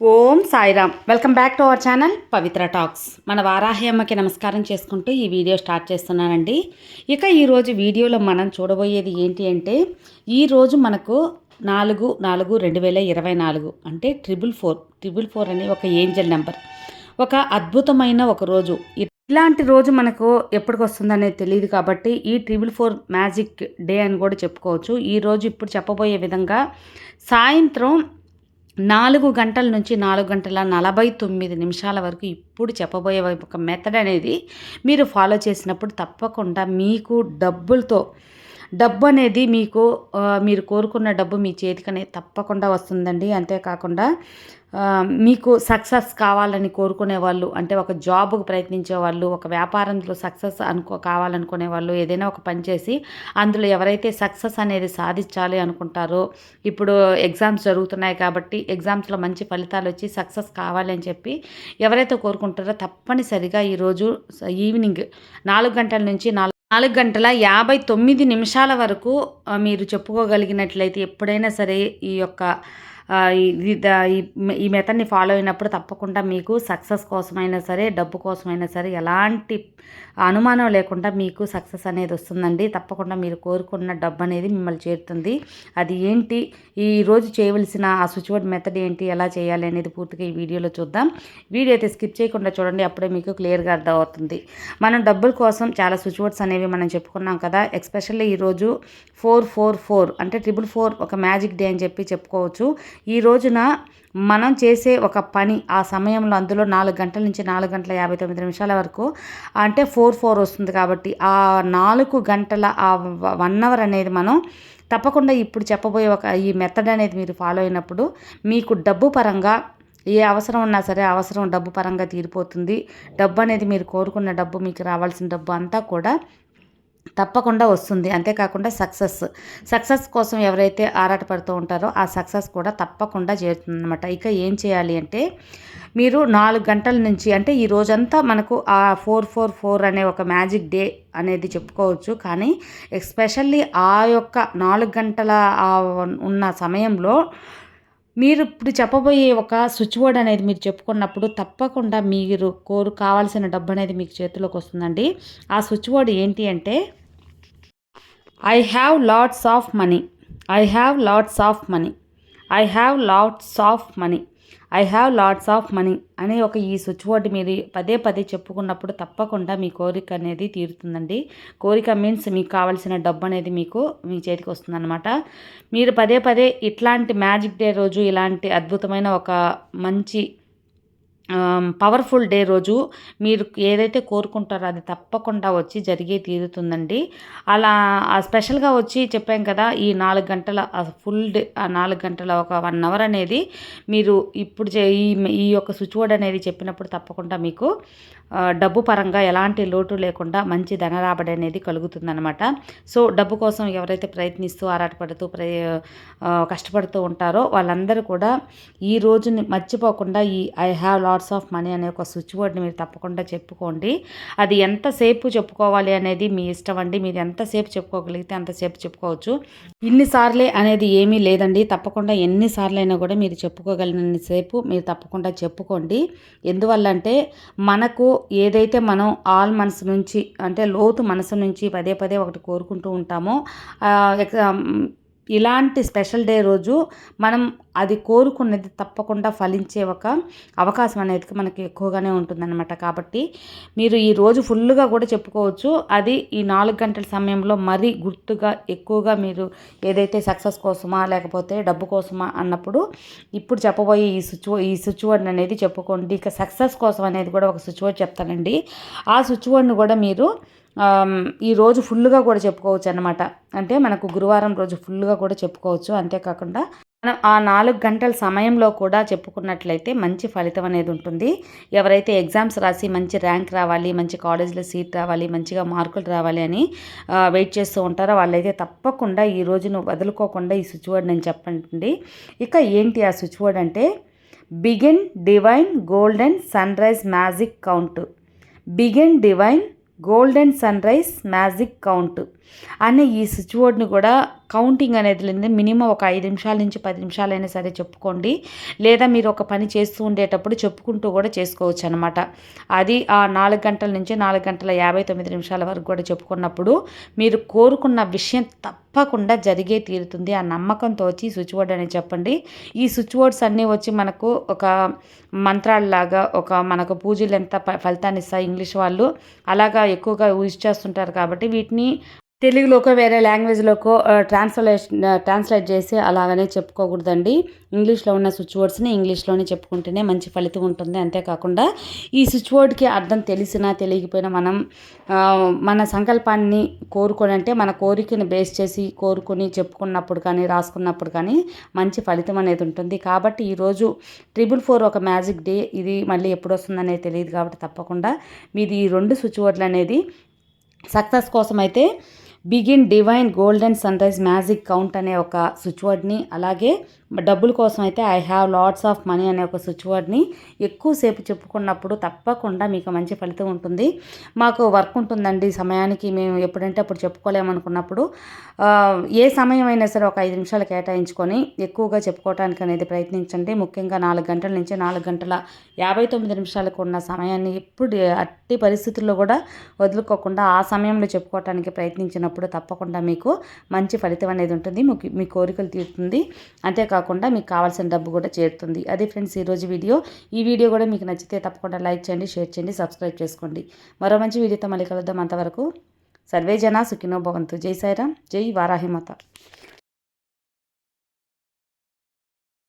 Om Sairam. Welcome back to our channel Pavitra talks. మన వారాహి అమ్మకి నమస్కారం చేసుకుంటూ ఈ వీడియో స్టార్ట్ చేస్తున్నానండి. ఇక ఈరోజు వీడియోలో మనం చూడబోయేది ఏంటి అంటే ఈరోజు మనకు నాలుగు నాలుగు రెండు వేల ఇరవై నాలుగు అంటే ట్రిపుల్ ఫోర్ ట్రిపుల్ ఫోర్ అనే ఒక ఏంజల్ నెంబర్. ఒక అద్భుతమైన ఒక రోజు. ఇలాంటి రోజు మనకు ఎప్పటికి వస్తుందనేది తెలియదు కాబట్టి ఈ ట్రిపుల్ ఫోర్ మ్యాజిక్ డే అని కూడా చెప్పుకోవచ్చు. ఈరోజు ఇప్పుడు చెప్పబోయే విధంగా సాయంత్రం నాలుగు గంటల నుంచి నాలుగు గంటల నలభై తొమ్మిది నిమిషాల వరకు ఇప్పుడు చెప్పబోయే ఒక మెథడ్ అనేది మీరు ఫాలో చేసినప్పుడు తప్పకుండా మీకు డబ్బులతో డబ్బు అనేది మీకు మీరు కోరుకున్న డబ్బు మీ చేతికనే తప్పకుండా వస్తుందండి. అంతేకాకుండా మీకు సక్సెస్ కావాలని కోరుకునే వాళ్ళు అంటే ఒక జాబ్కు ప్రయత్నించే వాళ్ళు ఒక వ్యాపారంలో సక్సెస్ అనుకో కావాలనుకునే వాళ్ళు ఏదైనా ఒక పని చేసి అందులో ఎవరైతే సక్సెస్ అనేది సాధించాలి అనుకుంటారో ఇప్పుడు ఎగ్జామ్స్ జరుగుతున్నాయి కాబట్టి ఎగ్జామ్స్లో మంచి ఫలితాలు వచ్చి సక్సెస్ కావాలి అని చెప్పి ఎవరైతే కోరుకుంటారో తప్పనిసరిగా ఈరోజు ఈవినింగ్ నాలుగు గంటల నుంచి నాలుగు నాలుగు గంటల యాభై తొమ్మిది నిమిషాల వరకు మీరు చెప్పుకోగలిగినట్లయితే ఎప్పుడైనా సరే ఈ యొక్క ఈ మెథడ్ని ఫాలో అయినప్పుడు తప్పకుండా మీకు సక్సెస్ కోసమైనా సరే డబ్బు కోసమైనా సరే ఎలాంటి అనుమానం లేకుండా మీకు సక్సెస్ అనేది వస్తుందండి. తప్పకుండా మీరు కోరుకున్న డబ్బు అనేది మిమ్మల్ని చేరుతుంది. అది ఏంటి? ఈరోజు చేయవలసిన ఆ స్విచ్ బోర్డ్ మెథడ్ ఏంటి? ఎలా చేయాలి అనేది పూర్తిగా ఈ వీడియోలో చూద్దాం. వీడియో అయితే స్కిప్ చేయకుండా చూడండి అప్పుడే మీకు క్లియర్గా అర్థం అవుతుంది మనం డబ్బుల కోసం చాలా స్విచ్ బోర్డ్స్ అనేవి మనం చెప్పుకున్నాం కదా ఎక్స్పెషల్లీ ఈరోజు ఫోర్ ఫోర్ ఫోర్ అంటే ట్రిపుల్ ఫోర్ ఒక మ్యాజిక్ డే అని చెప్పి చెప్పుకోవచ్చు. ఈ రోజున మనం చేసే ఒక పని ఆ సమయంలో అందులో నాలుగు గంటల నుంచి నాలుగు గంటల యాభై తొమ్మిది నిమిషాల వరకు అంటే ఫోర్ ఫోర్ వస్తుంది కాబట్టి ఆ నాలుగు గంటల ఆ వన్ అవర్ అనేది మనం తప్పకుండా ఇప్పుడు చెప్పబోయే ఒక ఈ మెథడ్ అనేది మీరు ఫాలో అయినప్పుడు మీకు డబ్బు పరంగా ఏ అవసరం ఉన్నా సరే అవసరం డబ్బు పరంగా తీరిపోతుంది. డబ్బు అనేది మీరు కోరుకున్న డబ్బు మీకు రావాల్సిన డబ్బు అంతా కూడా తప్పకుండా వస్తుంది. అంతేకాకుండా సక్సెస్. సక్సెస్ కోసం ఎవరైతే ఆరాటపడుతూ ఉంటారో ఆ సక్సెస్ కూడా తప్పకుండా చేరుతుందన్నమాట. ఇక ఏం చేయాలి అంటే మీరు నాలుగు గంటల నుంచి అంటే ఈ రోజంతా మనకు ఆ ఫోర్ ఫోర్ ఫోర్ అనే ఒక మ్యాజిక్ డే అనేది చెప్పుకోవచ్చు. కానీ ఎస్పెషల్లీ ఆ యొక్క నాలుగు గంటల ఉన్న సమయంలో మీరు ఇప్పుడు చెప్పబోయే ఒక స్విచ్ బోర్డ్ అనేది మీరు చెప్పుకున్నప్పుడు తప్పకుండా మీరు కోరు కావాల్సిన డబ్బు అనేది మీకు చేతిలోకి వస్తుందండి. ఆ స్విచ్ బోర్డ్ ఏంటి అంటే I have lots of money I have lots of money I have lots of money I have lots of money అనే ఒక ఈ స్విచ్ బోర్డు మీరు పదే పదే చెప్పుకున్నప్పుడు తప్పకుండా మీ కోరిక అనేది తీరుతుందండి. కోరిక మీన్స్ మీకు కావాల్సిన డబ్బు అనేది మీకు మీ చేతికి వస్తుందన్నమాట. మీరు పదే పదే ఇట్లాంటి మ్యాజిక్ డే రోజు ఇలాంటి అద్భుతమైన ఒక మంచి పవర్ఫుల్ డే రోజు మీరు ఏదైతే కోరుకుంటారో అది తప్పకుండా వచ్చి జరిగే తీరుతుందండి. అలా స్పెషల్గా వచ్చి చెప్పాం కదా ఈ నాలుగు గంటల ఫుల్ డే ఆ నాలుగు గంటల ఒక వన్ అవర్ అనేది మీరు ఇప్పుడు చే- ఈ ఈ యొక్క స్విచ్ బోర్డ్ అనేది చెప్పినప్పుడు తప్పకుండా మీకు డబ్బు పరంగా ఎలాంటి లోటు లేకుండా మంచి ధన రాబడి అనేది కలుగుతుందనమాట సో డబ్బు కోసం ఎవరైతే ప్రయత్నిస్తూ ఆరాటపడుతూ ప్ర కష్టపడుతూ ఉంటారో వాళ్ళందరూ కూడా ఈ రోజుని మర్చిపోకుండా ఈ I have lots of money అనే ఒక స్విచ్ బోర్డ్ని మీరు తప్పకుండా చెప్పుకోండి. అది ఎంతసేపు చెప్పుకోవాలి అనేది మీ ఇష్టం అండి. మీరు ఎంతసేపు చెప్పుకోగలిగితే అంతసేపు చెప్పుకోవచ్చు. ఇన్నిసార్లే అనేది ఏమీ లేదండి. తప్పకుండా ఎన్నిసార్లు అయినా కూడా మీరు చెప్పుకోగలిగినసేపు మీరు తప్పకుండా చెప్పుకోండి. ఎందువల్ల అంటే మనకు ఏదైతే మనం ఆల్ మనసు నుంచి అంటే లోతు మనసు నుంచి పదే పదే ఒకటి కోరుకుంటూ ఉంటామో ఇలాంటి స్పెషల్ డే రోజు మనం అది కోరుకున్నది తప్పకుండా ఫలించే ఒక అవకాశం అనేది మనకి ఎక్కువగానే ఉంటుందన్నమాట. కాబట్టి మీరు ఈ రోజు ఫుల్గా కూడా చెప్పుకోవచ్చు. అది ఈ నాలుగు గంటల సమయంలో మరీ గుర్తుగా ఎక్కువగా మీరు ఏదైతే సక్సెస్ కోసమా లేకపోతే డబ్బు కోసమా అన్నప్పుడు ఇప్పుడు చెప్పబోయే ఈ స్విచ్ ఈ స్విచ్ అనేది చెప్పుకోండి. ఇక సక్సెస్ కోసం అనేది కూడా ఒక స్విచ్ చెప్తానండి. ఆ స్విచ్ కూడా మీరు ఈ రోజు ఫుల్గా కూడా చెప్పుకోవచ్చు అనమాట అంటే మనకు గురువారం రోజు ఫుల్గా కూడా చెప్పుకోవచ్చు. అంతేకాకుండా మనం ఆ నాలుగు గంటల సమయంలో కూడా చెప్పుకున్నట్లయితే మంచి ఫలితం అనేది ఉంటుంది. ఎవరైతే ఎగ్జామ్స్ రాసి మంచి ర్యాంక్ రావాలి మంచి కాలేజ్లో సీట్ రావాలి మంచిగా మార్కులు రావాలి అని వెయిట్ చేస్తూ ఉంటారో వాళ్ళైతే తప్పకుండా ఈ రోజును వదులుకోకుండా ఈ స్విచ్ వర్డ్ నేను చెప్పండి. ఇక ఏంటి ఆ స్విచ్ వర్డ్ అంటే begin divine golden sunrise magic count. Begin divine golden sunrise magic count. అనే ఈ స్విచ్ బోర్డ్ని కూడా కౌంటింగ్ అనేది లేదు మినిమం ఒక ఐదు నిమిషాల నుంచి పది నిమిషాలైనా సరే చెప్పుకోండి. లేదా మీరు ఒక పని చేస్తూ ఉండేటప్పుడు చెప్పుకుంటూ కూడా చేసుకోవచ్చు అనమాట అది ఆ నాలుగు గంటల నుంచి నాలుగు గంటల యాభై తొమ్మిది నిమిషాల వరకు కూడా చెప్పుకున్నప్పుడు మీరు కోరుకున్న విషయం తప్పకుండా జరిగే తీరుతుంది. ఆ నమ్మకంతో వచ్చి స్విచ్ బోర్డ్ అని చెప్పండి. ఈ స్విచ్ బోర్డ్స్ అన్నీ వచ్చి మనకు ఒక మంత్రాలలాగా ఒక మనకు పూజలు ఎంత ఫలితాన్ని ఇస్తాయి ఇంగ్లీష్ వాళ్ళు అలాగా ఎక్కువగా యూజ్ చేస్తుంటారు కాబట్టి వీటిని తెలుగులోకో వేరే లాంగ్వేజ్లోకో ట్రాన్స్లేషన్ ట్రాన్స్లేట్ చేసి అలాగనే చెప్పుకోకూడదండి. ఇంగ్లీష్లో ఉన్న స్విచ్ వర్డ్స్ని ఇంగ్లీష్లోనే చెప్పుకుంటేనే మంచి ఫలితం ఉంటుంది. అంతేకాకుండా ఈ స్విచ్ వర్డ్కి అర్థం తెలిసినా తెలియకపోయినా మనం మన సంకల్పాన్ని కోరుకొని అంటే మన కోరికను బేస్ చేసి కోరుకొని చెప్పుకున్నప్పుడు కానీ రాసుకున్నప్పుడు కానీ మంచి ఫలితం అనేది ఉంటుంది. కాబట్టి ఈరోజు ట్రిపుల్ ఫోర్ ఒక మ్యాజిక్ డే ఇది మళ్ళీ ఎప్పుడు వస్తుందనేది తెలియదు కాబట్టి తప్పకుండా మీది ఈ రెండు స్విచ్ వర్డ్లు అనేది సక్సెస్ కోసం అయితే begin divine golden sunrise magic count అనే ఒక స్విచ్ వర్డ్ని అలాగే డబ్బుల కోసం అయితే I have lots of money అనే ఒక స్విచ్ వర్డ్ని ఎక్కువసేపు చెప్పుకున్నప్పుడు తప్పకుండా మీకు మంచి ఫలితం ఉంటుంది. మాకు వర్క్ ఉంటుందండి సమయానికి మేము ఎప్పుడంటే అప్పుడు చెప్పుకోలేమనుకున్నప్పుడు. ఏ సమయం అయినా సరే ఒక ఐదు నిమిషాలు కేటాయించుకొని ఎక్కువగా చెప్పుకోవటానికి అనేది ప్రయత్నించండి. ముఖ్యంగా నాలుగు గంటల నుంచి నాలుగు గంటల యాభై తొమ్మిది నిమిషాలకు ఉన్న సమయాన్ని ఎప్పుడు అట్టి పరిస్థితుల్లో కూడా వదులుకోకుండా ఆ సమయంలో చెప్పుకోవటానికి ప్రయత్నించిన ప్రయత్నించినప్పుడు తప్పకుండా మీకు మంచి ఫలితం అనేది ఉంటుంది మీ కోరికలు తీరుతుంది. అంతేకాకుండా మీకు కావాల్సిన డబ్బు కూడా చేరుతుంది. అదే ఫ్రెండ్స్ ఈరోజు వీడియో. ఈ వీడియో కూడా మీకు నచ్చితే తప్పకుండా లైక్ చేయండి షేర్ చేయండి సబ్స్క్రైబ్ చేసుకోండి. మరో మంచి వీడియోతో మళ్ళీ కలుద్దాం. అంతవరకు సర్వే జన సుఖినో భవంతు. జై సాయిరామ్. జై వారాహిమత.